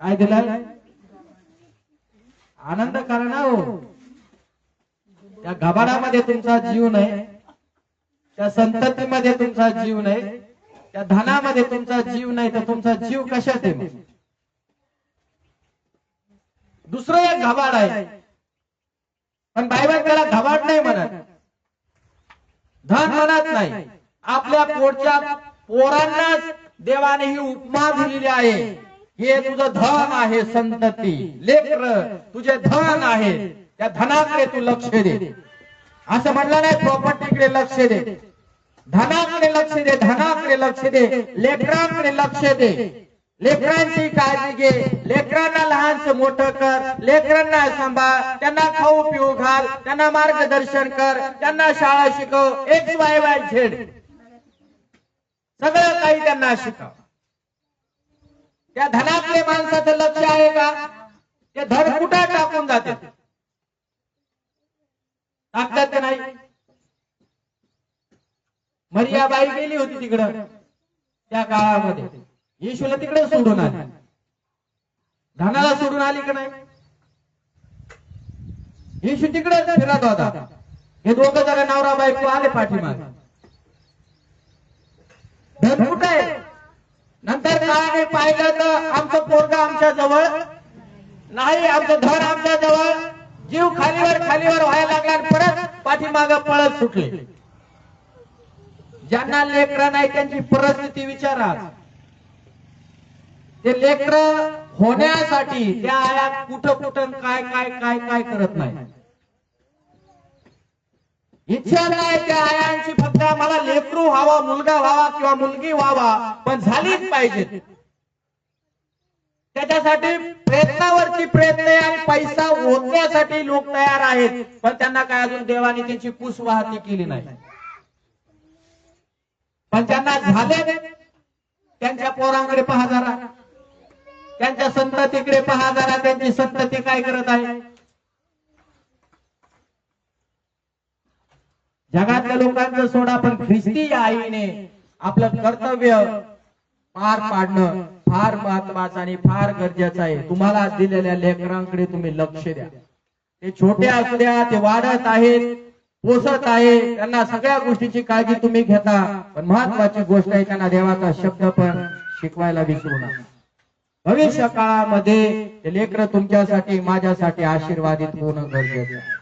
काय दिलाय? आनंद करा ना हो. त्या गबाडामध्ये तुमचा जीव नाही. त्या संततीमध्ये तुमचा जीव नाही. त्या धनामध्ये तुमचा जीव नाही तर तुमचा जीव कशात आहे दुसरं एक घबाड आहे. पण बायबल त्याला घबाड नाही म्हणत. धन म्हणत नाही. आपल्या पोटच्या पोरांनाच देवाने ही उपमा दिलेली आहे. हे तुझं धन आहे संतती. लेकर तुझे धन आहे. त्या धनाकडे तू लक्ष दे. असं म्हणलं नाही प्रॉपर्टीकडे लक्ष दे. धनाकडे लक्ष दे धनाकडे लक्ष दे. लेकरांकडे लक्ष दे. लेकरांची काळजी घे. लेकरांना लहानच मोठं कर. लेकरांना सांभाळ. त्यांना खाऊ पिऊ घाल. त्यांना मार्गदर्शन कर. त्यांना शाळा शिकव. एक्स वाय वाय झेड सगळं काही त्यांना शिकव. त्या धनाकडे माणसाचं लक्ष आहे का? ते धन कुठं टाकून जाते? टाकतात का नाही? मरियाबाई गेली होती तिकडं त्या काळामध्ये. येशूला तिकडे सोडून आली. धनाला सोडून आली का नाही? येशू तिकडे फिरत होता. हे दोघं जरा नवरा बायको आले पाठीमागे. धन कुठं आहे? नंतर काळाने पाहिलं तर आमचं पोरग आमच्या जवळ. नाही आमचं घर आमच्या जवळ. जीव खालीवर खालीवर व्हायला लागला आणि परत पाठीमाग पळत सुटले. ज्यांना लेकरं नाही त्यांची परिस्थिती विचारा. ते लेकर होण्यासाठी त्या आया कुठं कुठं काय काय काय काय करत नाही इच्छा नाही त्या आयांची फक्त मला लेकरू व्हावा मुलगा व्हावा किंवा मुलगी व्हावा पण झालीच पाहिजे त्याच्यासाठी प्रयत्नावरती प्रयत्न आणि पैसा ओतण्यासाठी लोक तयार आहेत पण त्यांना काय अजून देवाने त्यांची कुस वाहती केली नाही. पण त्यांना झाले त्यांच्या पोरांकडे पहा जरा. त्यांच्या संततीकडे पहा जरा त्यांची संतती काय करत आहे? जगातल्या लोकांचं सोडा पण ख्रिस्ती या आईने आपलं कर्तव्य पार पाडणं फार महत्वाचं आणि फार गरजेचं आहे. तुम्हाला दिलेल्या लेकरांकडे तुम्ही लक्ष द्या. ते छोटे असू द्या ते वाढत आहेत पोसत आहे त्यांना सगळ्या गोष्टीची काळजी तुम्ही घेता. पण महत्वाची गोष्ट आहे त्यांना देवाचा शब्द पण शिकवायला विसरू नका. भविष्य काळामध्ये लेकर तुमच्यासाठी माझ्यासाठी आशीर्वादित होणं गरजेचं आहे.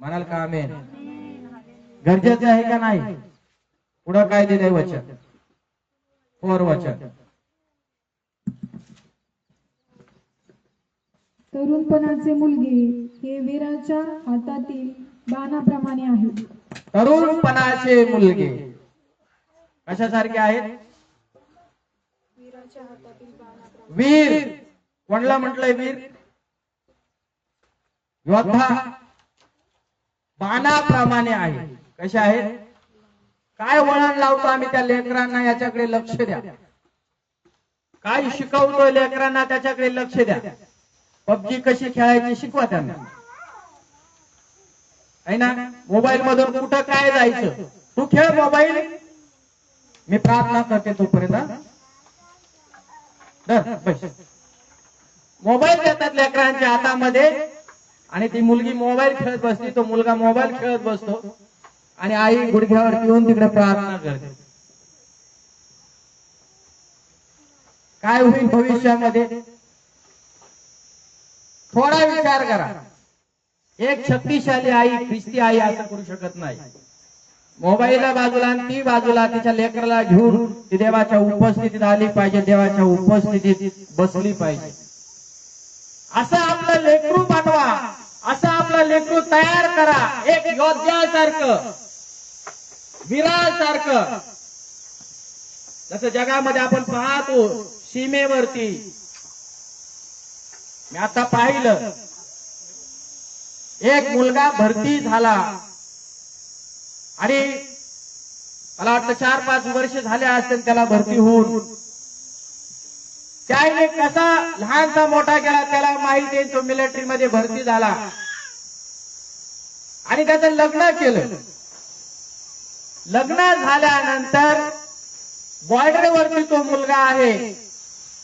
म्हणाल का आमेन? गरजेचं आहे का नाही? पुढं काय दिलंय वचन? फोर वचन. तरुणपणाचे मुलगे हे वीराच्या हातातील बाणाप्रमाणे आहेत तरुणपणाचे मुलगे. कशासारखे आहेत? वीर. कोणला म्हटलंय वीर? योद्धा. बाणाप्रमाणे आहे. कशा आहेत? काय वळण लावतो आम्ही त्या लेकरांना? याच्याकडे लक्ष द्या. काय शिकवतो लेकरांना? त्याच्याकडे लक्ष द्या. पबजी कशी खेळायची शिकवा त्यांना. आहे ना? मोबाईल मधून कुठं काय जायचं? तू खेळ मोबाईल. मी प्रार्थना करते तोपर्यंत मोबाईल देतात लेकरांच्या हातामध्ये. आणि ती मुलगी मोबाईल खेळत बसते तो मुलगा मोबाईल खेळत बसतो. आणि आई गुडघ्यावर येऊन तिकडे प्रार्थना करते. काय होईल भविष्यामध्ये? थोडा विचार करा. एक शक्तिशाली आई ख्रिस्ती आई असं करू शकत नाही. मोबाईलला बाजूला आणि ती बाजूला तिच्या लेकराला घेऊन ती देवाच्या उपस्थितीत आली पाहिजे देवाच्या उपस्थितीत बसली पाहिजे. असं आपलं लेकरू बनवा असं आपलं लेकरू तयार करा. एक योद्ध्यासारखं. वीरासारखं जसं जगामध्ये आपण पाहतो सीमेवरती. मी आता पाहिलं. एक मुलगा भरती झाला. आणि मला वाटतं चार पाच वर्ष झाले असतील त्याला भरती होऊन. त्याने कसा लहानसा मोठा केला त्याला माहिती आहे तो मिलिटरी मध्ये भरती झाला. आणि त्याचं लग्न केलं. लग्न झाल्यानंतर बॉर्डरवरती तो मुलगा आहे.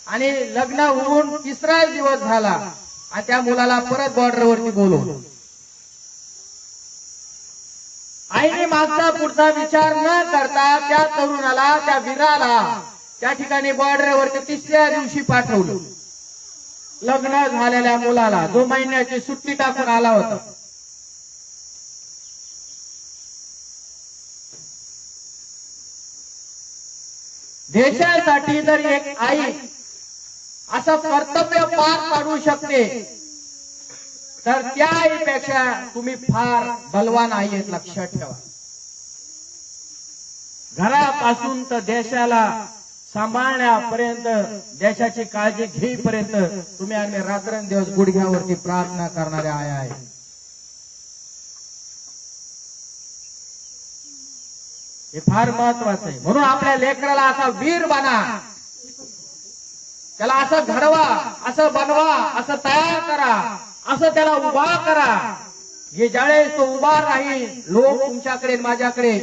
आणि लग्न होऊन तिसरा दिवस झाला. आणि त्या मुलाला परत बॉर्डरवरती बोलवलं. आईने मागचा पुढचा विचार न करता त्या तरुणाला त्या वीराला त्या ठिकाणी बॉर्डरवरती तिसऱ्या दिवशी पाठवलं. लग्न झालेल्या मुलाला दो महिन्याची सुट्टी टाकून आला होता. देशासाठी जर एक आई असं कर्तव्य पार पाडू शकते तर त्या आईपेक्षा तुम्ही फार बलवान आई आहेत लक्षात ठेवा. घरापासून तर देशाला सांभाळण्यापर्यंत देशाची काळजी घेईपर्यंत तुम्ही आम्ही रात्रंदिवस गुडघ्यावरती प्रार्थना करणाऱ्या आया आहे. हे फार महत्वाचं आहे. म्हणून आपल्या लेकराला असा वीर बना. त्याला असं घडवा असं बनवा असं तयार करा असं त्याला उभा करा. हे ज्यावेळेस तो उभा राहील लोक तुमच्याकडे माझ्याकडे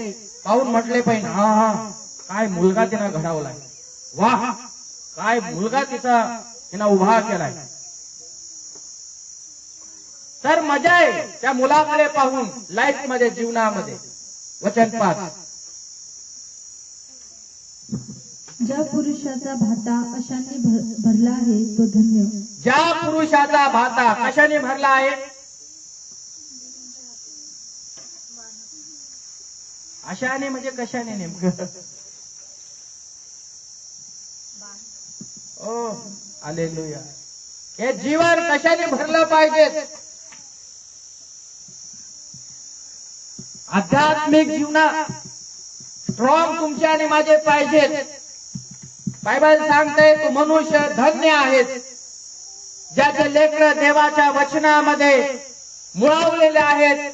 पाहून म्हटले पाहिजे हा हा काय मुलगा तिनं घडवलाय. वाह काय मुलगा तिचा तिनं उभा केलाय. तर मजा आहे त्या मुलाकडे पाहून लाईफमध्ये जीवनामध्ये. वचन पाच ज्या पुरुषाचा भाता अशांनी भर- भरला आहे तो धन्य. ज्या पुरुषाचा भाता कशाने भरला आहे? अशाने म्हणजे कशाने नेमकं? ओ आले हे जीवन कशाने भरलं पाहिजे? आध्यात्मिक जीवनात स्ट्रॉंग तुमचे आणि माझे पाहिजेत. बायबल सांगते तू मनुष्य धन्य आहेत ज्याचे लेकर देवाच्या वचनामध्ये मुळावलेले आहेत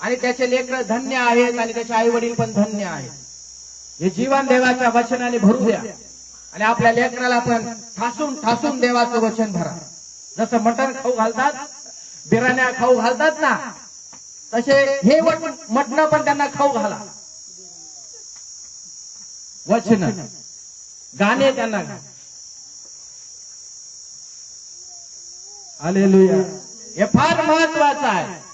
आणि त्याचे लेकर धन्य आहेत आणि त्याचे आई वडील पण धन्य आहेत. हे जीवन देवाच्या वचनाने भरू द्या. आणि आपल्या लेकराला आपण ठासून ठासून देवाचं वचन भरा जसं मटण खाऊ घालतात बिराण्या खाऊ घालतात ना तसे हे मटण पण त्यांना खाऊ घाला. वचन. गाणे त्यांना आलेलुया हे फार महत्वाचं आहे.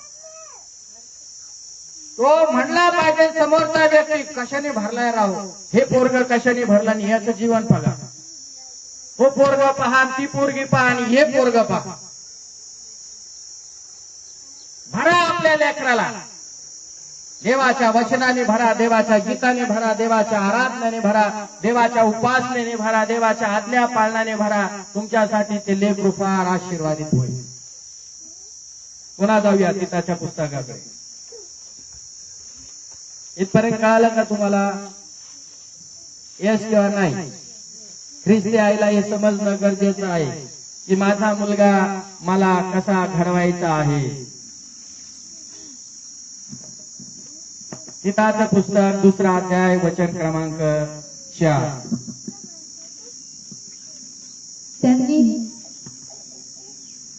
तो म्हणला पाहिजे समोरचा व्यक्ती कशाने भरलाय राव? हे पोरग कशाने भरला आणि याचं जीवन बघा. हो तो पोरग पहा ती पोरगी पहा आणि हे पोरग पहा. भरा आपल्या लेकराला. देवाच्या वचनाने भरा देवाच्या गीताने भरा देवाच्या आराधनाने भरा देवाच्या उपासनेने भरा देवाच्या आज्ञा पालनाने भरा. तुमच्यासाठी ते लेख फार आशीर्वादित होईल. पुन्हा जाऊया गीताच्या पुस्तकाकडे. इथपर्यंत कळालं का तुम्हाला? यस किंवा नाही? ख्रिस्ती आईला हे समजणं गरजेचं आहे की माझा मुलगा मला कसा घडवायचा आहे. गीताचं पुस्तक दुसरा अध्याय वचन क्रमांक चार. त्यांनी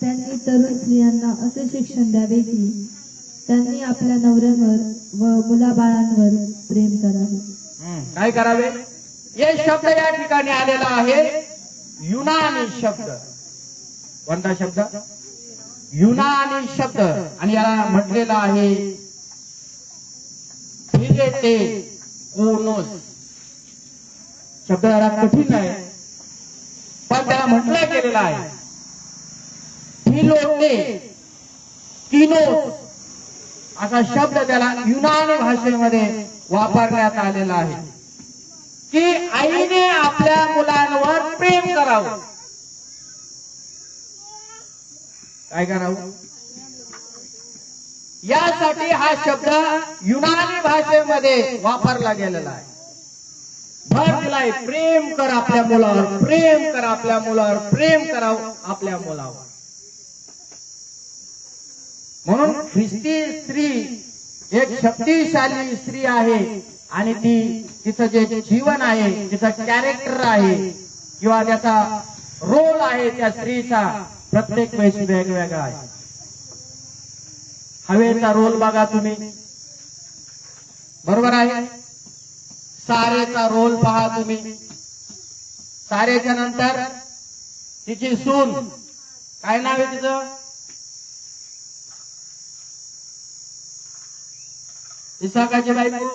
त्यांनी तरुण स्त्रियांना असे शिक्षण द्यावे की त्यांनी आपल्या नवऱ्यावर व मुलाबाळांवर प्रेम करावे. काय करावे? हे शब्द या ठिकाणी आलेला आहे युनानी शब्द. कोणता शब्द? युनानी शब्द. आणि याला म्हटलेला आहे फिलेते कोनोस शब्द जरा कठीण आहे पण त्याला म्हटलं गेलेलं आहे फिलोते किनोस. असा शब्द त्याला युनानी भाषेमध्ये वापरण्यात आलेला आहे. की आईने आपल्या मुलांवर प्रेम करावं. काय करावं? यासाठी हा शब्द युनानी भाषेमध्ये वापरला गेलेला आहे. भर दिलाय प्रेम कर आपल्या मुलावर प्रेम कर आपल्या मुलावर प्रेम करावं आपल्या मुलावर. म्हणून ख्रिस्ती स्त्री एक शक्तिशाली स्त्री आहे. आणि ती तिचं जे जीवन आहे तिचं कॅरेक्टर आहे किंवा त्याचा रोल आहे त्या स्त्रीचा प्रत्येक वेळेस वेगवेगळा आहे. हवेचा रोल बघा तुम्ही. बरोबर आहे? सारेचा रोल पहा तुम्ही. सारेच्या नंतर तिची सून. काय नाव आहे तिचं? इसाकाची बायको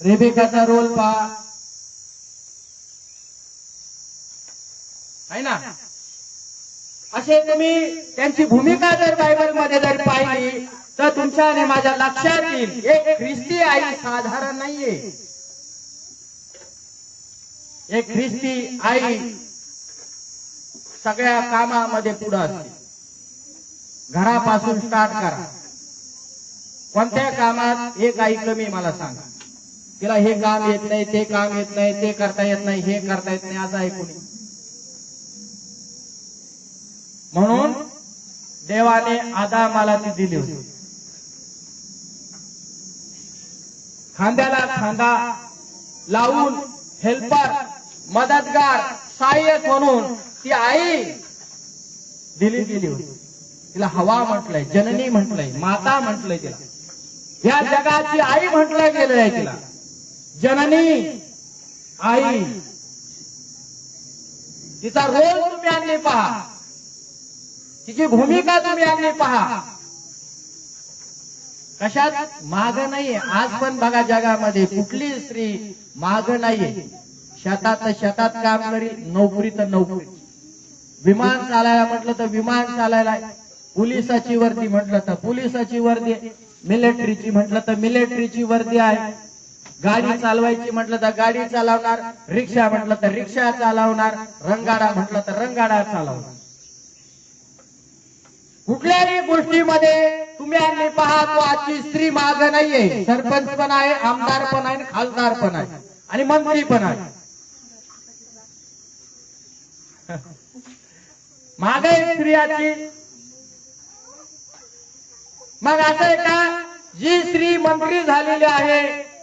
रेबेकाचा रोल पहा. आहे ना? असे तुम्ही त्यांची भूमिका जर बायबलमध्ये जर पाहिली तर तुमच्या आणि माझ्या लक्षात येईल एक ख्रिस्ती आई साधारण नाहीये. एक ख्रिस्ती आई सगळ्या कामामध्ये पुढे असते. घरापासून स्टार्ट करा. कोणत्या कामात एक आई कमी मला सांगा. तिला हे काम येत नाही ते काम येत नाही ते करता येत नाही हे करता येत नाही असं ऐकून म्हणून देवाने आदामाला ती दिली होती. खांद्याला खांदा लावून हेल्पर मदतगार सहाय्यक म्हणून ती आई दिली दिली होती. तिला हवा म्हटलंय जननी म्हटलंय माता म्हटलंय तिला. या जगाची आई म्हटलं गेलेलं आहे तिला. जननी आई. तिचा रोल तुम्ही आणली पहा. तिची भूमिका तुम्ही आणली पहा. कशात? माग नाहीये. आज पण बघा जगामध्ये कुठली स्त्री माग नाहीये. शेतात शेतात काम करी नोकरी तर नोकरी. विमान चालायला म्हटलं तर विमान चालायला पोलिसाची वर्दी म्हटलं तर पोलिसाची वर्दी मिलिटरीची म्हटलं तर मिलिटरीची वर्दी आहे. गाडी चालवायची म्हटलं तर गाडी चालवणार रिक्षा म्हटलं तर रिक्षा चालवणार रंगाडा म्हटलं तर रंगाडा चालवणार. कुठल्याही गोष्टीमध्ये तुम्ही आणली पहा तो आजची स्त्री माग नाहीये. सरपंच पण आहे आमदार पण आहे खासदार पण आहे आणि मंत्री पण आहे. मागे स्त्रियाची मग असं आहे का? जी स्त्री मंत्री झालेली आहे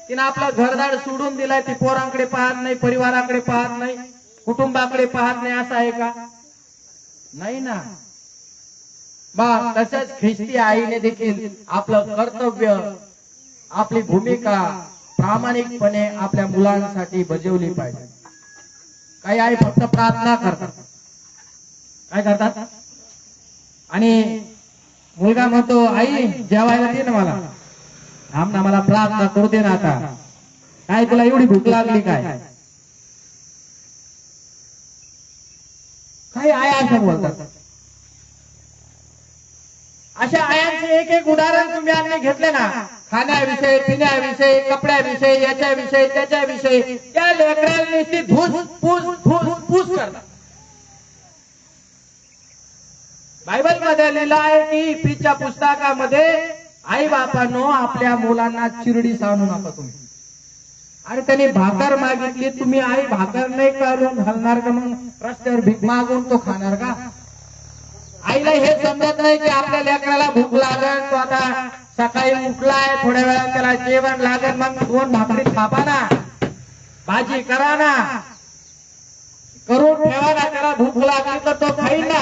तिने आपलं घरदार सोडून दिलाय ती पोरांकडे पाहत नाही परिवाराकडे पाहत नाही कुटुंबाकडे पाहत नाही असं आहे का? नाही ना. बा तसंच ख्रिस्ती आईने देखील आपलं कर्तव्य आपली भूमिका प्रामाणिकपणे आपल्या मुलांसाठी बजावली पाहिजे. काही आई फक्त प्रार्थना करतात. काय करतात? आणि मुलगा म्हणतो आई जेवायला दे ना मला. आमना मला प्रार्थना करू दे ना आता. काय तुला एवढी भूक लागली काय? काही आया असं बोलतात. अशा आयांचे एक एक उदाहरण तुम्ही आम्ही घेतले ना. खाण्याविषयी पिण्याविषयी कपड्याविषयी याच्याविषयी त्याच्याविषयी त्या लेकरांनी ती धूस पूस धूस पूस करतात. बायबलमध्ये लिहिलं आहे की इफ्रीच्या पुस्तकामध्ये आई बापानो आपल्या मुलांना चिरडी सांगू नका तुम्ही. आणि त्यांनी भाकर मागितली तुम्ही आई भाकर नाही करून घालणार का मग? रस्त्यावर भीक मागून तो खाणार का? आईला हे समजत नाही की आपल्या लेकराला भूक लागल. तो आता सकाळी उठलाय थोड्या वेळा त्याला जेवण लागेल मग दोन भाकरी खापा ना भाजी करा ना करून ठेवा ना त्याला भूक लागली तर तो खाईल ना.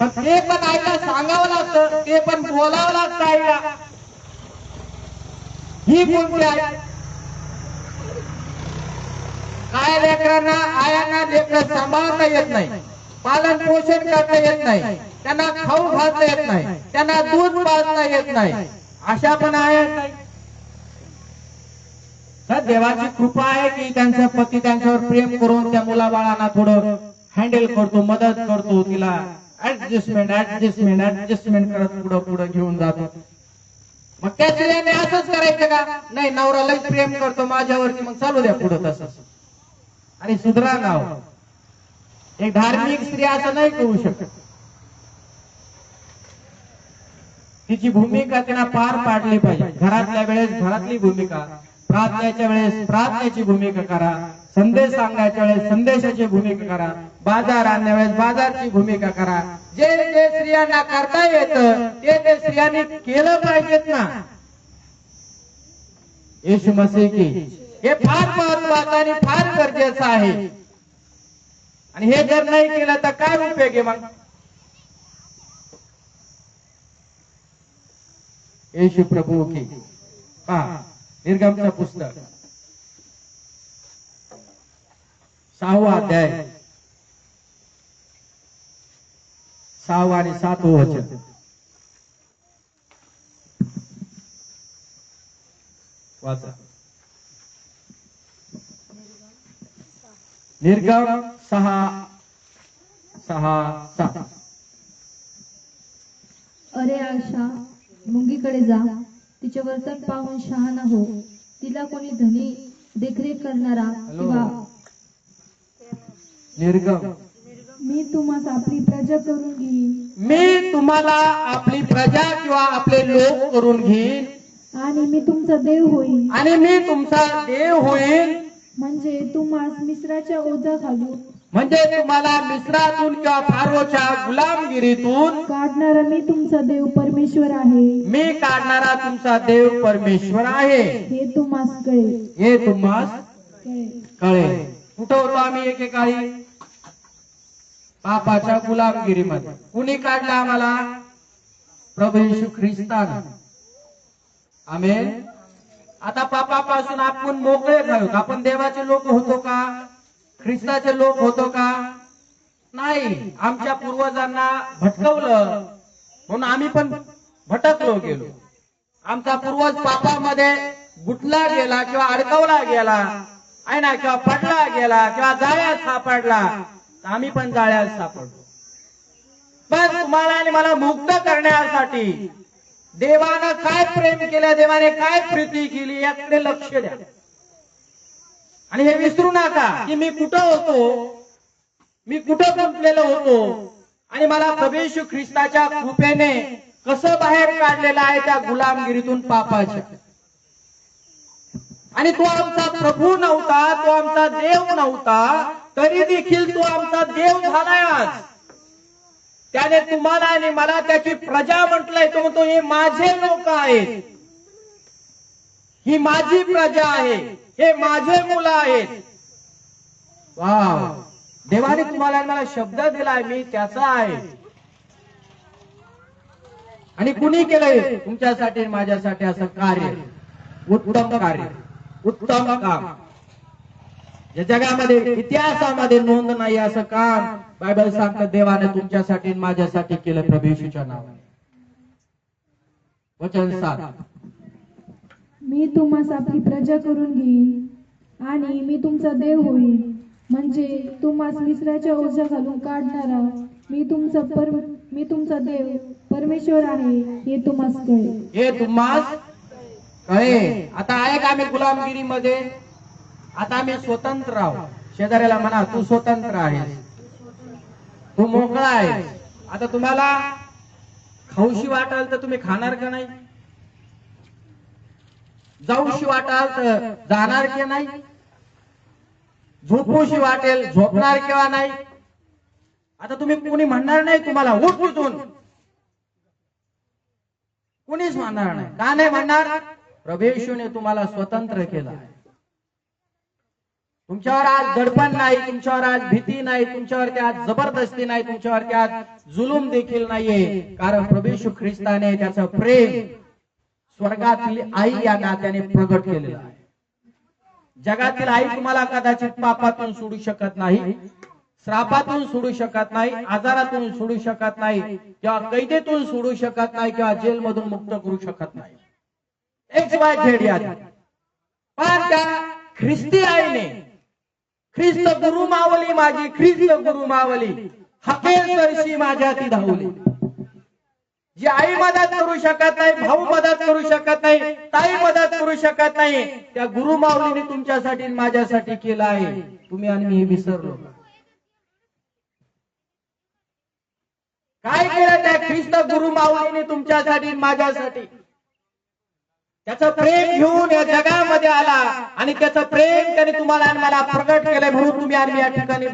पण ते पण ऐका सांगावं लागतं ते पण बोलावं लागतं आईला. ही कोणती आई? काय लेकरांना आयांना लेकर सांभाळता येत नाही पालन पोषण करता येत नाही त्यांना खाऊ घालता येत नाही त्यांना दूध पाजता येत नाही. अशा पण आहेत. तर देवाची कृपा आहे की त्यांचा पती त्यांच्यावर प्रेम करून त्या मुलाबाळांना थोडं हँडल करतो मदत करतो तिला. ऍडजस्टमेंट ऍडजस्टमेंट ऍडजस्टमेंट करत पुढं पुढं घेऊन जातो. मग त्या स्त्रियाने असंच करायचं का? नाही नवरा लई प्रेम करतो माझ्यावरती मग चालू द्या पुढं तसं. आणि सुधरा नाव. एक धार्मिक स्त्री असं नाही करू शकत. तिची भूमिका त्यांना पार पाडली पाहिजे. घरातल्या वेळेस घरातली भूमिका प्रार्थनेच्या वेळेस प्रार्थनेची भूमिका करा संदेश सांगण्याच्या वेळेस संदेशाची भूमिका करा बाजार आणण्या वेळेस बाजारची भूमिका करा. जे जे स्त्रियांना करता येतं ते ते स्त्रियांनी केलं पाहिजेत ना. येशू मसीह की. हे फार महत्वाचं आणि फार गरजेचं आहे. आणि हे जर नाही केलं तर काय उपयोग आहे मग? येशू प्रभू की. हा निर्गमचं पुस्तक. सहावा अध्याय. सहावा आणि सातवं वचन. वाचा. निर्गम सहा सहा सात. अरे आशा मुंगीकडे जा. तिचे वर्तन पाहून शहाणा हो. तिला कोणी धनी देखरेख करणारा किंवा निर्गम. मी तुम्हाला आपली प्रजा करून घेईन. मी तुम्हाला आपली प्रजा किंवा आपले लोक करून घेईन. आणि मी तुमचा देव होईन. आणि मी तुमचा देव होईन. म्हणजे तुम्हाला मिश्राच्या ओझा घालू म्हणजे तुम्हाला मिस्रातून किंवा फारोच्या गुलामगिरीतून काढणारा मी तुमचा देव परमेश्वर आहे. मी काढणारा तुमचा देव परमेश्वर आहे. हे तुम्हाला कळेल. हे तुम्हाला कळेल. कळेल. कुठं होतो आम्ही एकेकाळी? पापाच्या गुलामगिरीमध्ये. कुणी काढला आम्हाला? प्रभू येशू ख्रिस्तान. आम्ही आता पापापासून आपण मोकळे झालो आपण देवाचे लोक होतो का? ख्रिस्ताचे लोक होतो का? नाही. आमच्या पूर्वजांना भटकवलं. म्हणून आम्ही पण भटकलो गेलो. आमचा पूर्वज पापामध्ये गुटला गेला किंवा अडकवला गेला. आहे ना? किंवा पडला गेला किंवा जाळ्यात सापडला. आम्ही पण जाळ्यात सापडतो पण तुम्हाला आणि मला मुक्त करण्यासाठी देवानं काय प्रेम केलं देवाने काय प्रीती केली याकडे लक्ष द्या. आणि हे विसरू नका की मी कुठं होतो मी कुठं गुंतलेलो होतो आणि मला प्रभेशू ख्रिस्ताच्या कृपेने कसं बाहेर काढलेलं आहे त्या गुलामगिरीतून पापाच्या. आणि तो आमचा प्रभू नव्हता तो आमचा देव नव्हता तरी देखील तो आमचा देव झालाय आज. त्याने तुम्हाला आणि मला त्याची प्रजा म्हटलंय तो म्हणतो हे माझे लोक आहेत. ही माझी प्रजा आहे. हे माझे मुलं आहेत. वा देवाने तुम्हाला मला शब्द दिलाय मी त्याचा आहे. आणि कुणी केलंय? तुमच्यासाठी माझ्यासाठी असं कार्य. उत्तम कार्य. उत्तम काम. या जगामध्ये इतिहासामध्ये नोंद नाही असं काम बायबल सांगतं देवाने तुमच्यासाठी माझ्यासाठी केलं प्रभू येशूच्या नावाने. वचन सात. मी तुम्हाला आपली प्रजा करून घेईन आणि मी तुमचा देव होईन. म्हणजे तुम्हाला मिश्राच्या ओझ्या घालून काढणारा मी तुमचा पर मी तुमचा देव परमेश्वर आहे हे तुम्हाला कळेल. हे तुम्हाला कळे आता आहे का आम्ही गुलामगिरीमध्ये? आता आम्ही स्वतंत्र आहोत. शेजाऱ्याला म्हणा तू स्वतंत्र आहेस. तू मोकळा आहेस. आता तुम्हाला खाऊशी वाटाल तर तुम्ही खाणार का नाही? जाऊशी वाटाल तर जाणार की नाही? झोपूशी वाटेल झोपणार किंवा नाही? आता तुम्ही कोणी म्हणणार नाही तुम्हाला? उठ तिथून कुणीच म्हणणार नाही. का नाही म्हणणार? प्रभेशूने तुम्हाला स्वतंत्र केलं आहे. तुमच्यावर आज दडपण नाही तुमच्यावर आज भीती नाही तुमच्यावरती आज जबरदस्ती नाही तुमच्यावरती आज जुलूम देखील नाहीये. कारण प्रभेशू ख्रिस्ताने त्याचं प्रेम स्वर्गातील आई या नात्याने प्रगट केलेलं आहे. जगातील आई तुम्हाला कदाचित पापातून सोडू शकत नाही श्रापातून सोडू शकत नाही आजारातून सोडू शकत नाही किंवा कैदेतून सोडू शकत नाही किंवा जेलमधून मुक्त करू शकत नाही. एक्स वाय झेड या पण त्या ख्रिस्ती आईने ख्रिस्त गुरु मावली माझी ख्रिस्त गुरु मावली. हकेल सरशी माझ्या ती धावली. जी आई मदत करू शकत नाही भाऊ मदत करू शकत नाही ताई मदत करू शकत नाही त्या गुरु माऊलीने तुमच्यासाठी माझ्यासाठी केलं आहे. तुम्ही आणि मी विसरलो. काय केलं त्या ख्रिस्त गुरु माऊलीने तुमच्यासाठी माझ्यासाठी? त्याचं प्रेम घेऊन या जगामध्ये आला आणि त्याचं प्रेम त्याने तुम्हाला मला प्रकट केलंय म्हणून तुम्ही आम्ही या ठिकाणी